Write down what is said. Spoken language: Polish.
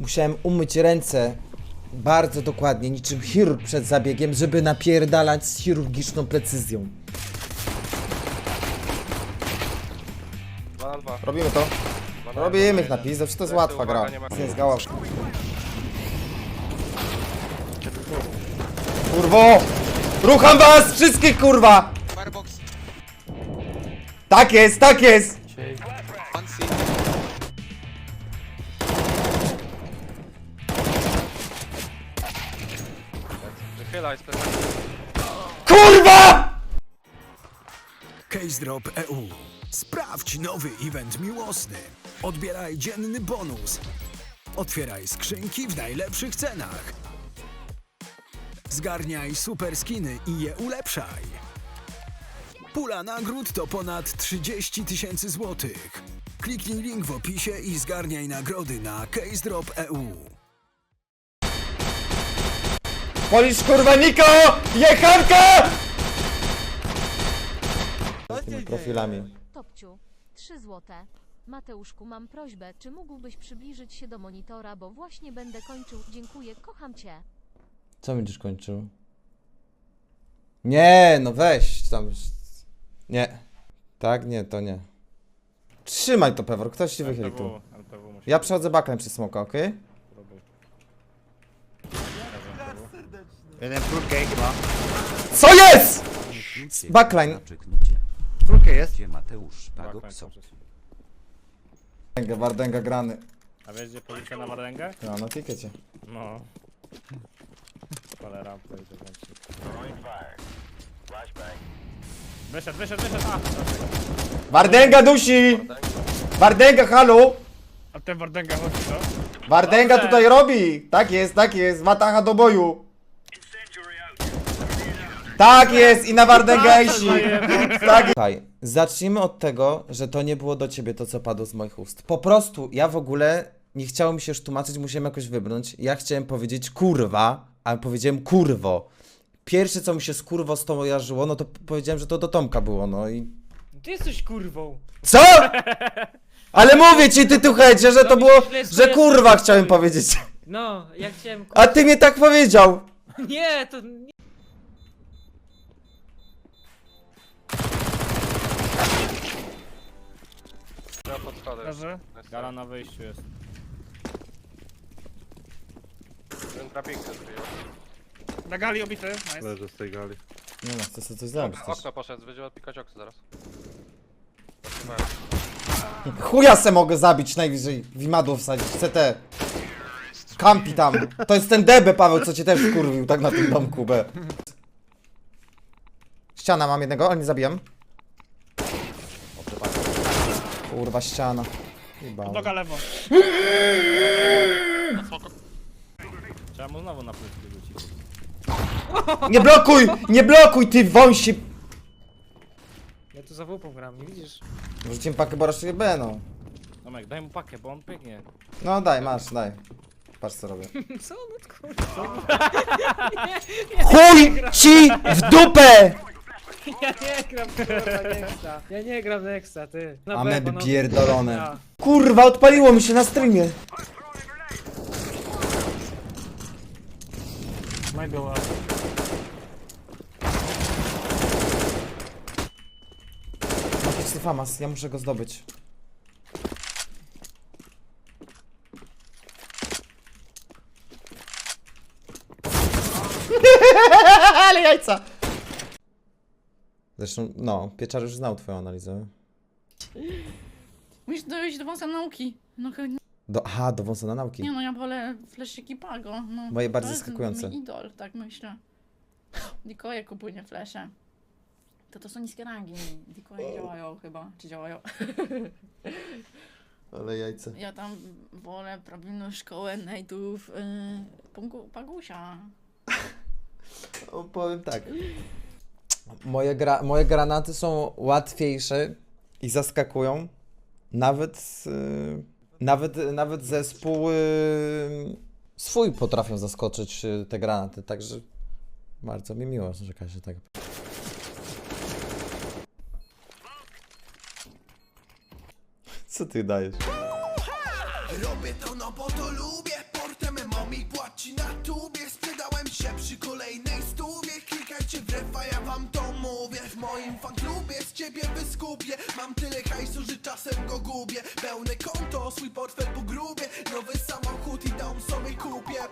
Musiałem umyć ręce bardzo dokładnie, niczym chirurg przed zabiegiem, żeby napierdalać z chirurgiczną precyzją. Dwa na dwa. Robimy to. Dwa na Robimy ich na jeden. pizdę, przecież to jest łatwa uwaga, gra. nie ma- Nie zgała. Kurwo! Rucham was wszystkich, kurwa! Firebox. Tak jest, tak jest! Wychylaj. KURWA! Case Drop EU. Sprawdź nowy event miłosny. Odbieraj dzienny bonus. Otwieraj skrzynki w najlepszych cenach. Zgarniaj super skiny i je ulepszaj. Pula nagród to ponad 30 tysięcy złotych. Kliknij link w opisie i zgarniaj nagrody na Case Drop EU. Polisz kurwa Niko! Jechanka! Tymi profilami. Topciu, 3 złote. Mateuszku, mam prośbę, czy mógłbyś przybliżyć się do monitora, bo właśnie będę kończył. Dziękuję, kocham cię. Co będziesz kończył? Nie, no weź tam. Nie. Tak, nie, to nie. Trzymaj to, Pewor, ktoś ci wychyli tu. Ja przechodzę baklem przez smoka, okej? Jeden furkę chyba. Co jest?! Backline. Furkę jest. Mateusz Pagokso. Wardęga, Wardęga grany. A wiesz gdzie pozycja na Wardęgę? No, na tikecie. No. Cholera, pojedzie włączyć. Wyszedł, wyszedł, wyszedł, a! Wardęga dusi! Wardęga, halo! A ten Wardęga chodzi, co? Wardęga Dobrze. tutaj robi! Tak jest, tak jest, Wataha do boju! Tak jest i na Wardęga isi! Tak Słuchaj, zacznijmy od tego, że to nie było do ciebie to, co padło z moich ust. Po prostu, ja w ogóle nie chciało mi się już tłumaczyć, musiałem jakoś wybrnąć. Ja chciałem powiedzieć kurwa, ale powiedziałem kurwo. Pierwsze, co mi się z kurwo z tą kojarzyło, no to powiedziałem, że to do Tomka było, no i... Ty jesteś kurwą! Co?! Ale mówię ci, ty tu hejcie, że to było, że kurwa chciałem powiedzieć. No, ja chciałem. A ty mnie tak powiedział! Nie, to. Schodem. Leży? Gala na wyjściu jest. Ten zbił. Na gali obity, nice. Leży z tej gali. Nie no, chcę sobie coś zrobić też. Okno poszedł, będzie odpikać okno zaraz. Chuja se mogę zabić najwyżej, w imadło wsadzić, CT. Kampi tam. To jest ten DB, Paweł, co cię też wkurwił, tak na tym domku, B. Ściana mam jednego, ale nie zabijam. Kurwa, ściana. Jebałem. Doga lewo. Trzeba mu znowu na płytki rzucić. Nie blokuj! Nie blokuj, ty wąsi! Ja tu za wupą gram, nie widzisz? Rzuciłem pakę, bo raczej B, no. Tomek, daj mu pakę, bo on pięknie. No daj, masz, daj. Patrz co robię. Co? No kurwa. Chuj ci w dupę! Ja nie gram kurwa Nexa. Ja nie gram Nexa, ty. Na Ameby pewno, no. pierdolone. Ja. Kurwa, odpaliło mi się na streamie. Maybe well. Magiczny famas, ja muszę go zdobyć. Ale jajca! Zresztą, no, Pieczar już znał twoją analizę. Musisz dojść do wąsa nauki. No chyba Do, aha, do wąsa na nauki. nie no, ja wolę fleszyki Pago. No, Moje bardziej to jest zaskakujące. mój idol, tak myślę. Dikoje kupuje flesze. To to są niskie rangi. Dikoje działają chyba, czy działają. Ale jajce. Ja tam wolę prawilną szkołę najdów yy, Pagusia. O, powiem tak. Moje, gra, moje granaty są łatwiejsze i zaskakują. Nawet, y, nawet, nawet zespół y, swój potrafią zaskoczyć y, te granaty, także bardzo mi miło, że Kasia tak. Co ty dajesz? Robię to no bo to lubię Portem momi płaci na tubie Sprzedałem się przy kolejnej stówie Klikajcie w ja wam to mówię. W moim fanklubie z ciebie wyskupię. Mam tyle hajsu, że czasem go gubię. Pełne konto, swój portfel po grubie Nowy samochód i dom sobie kupię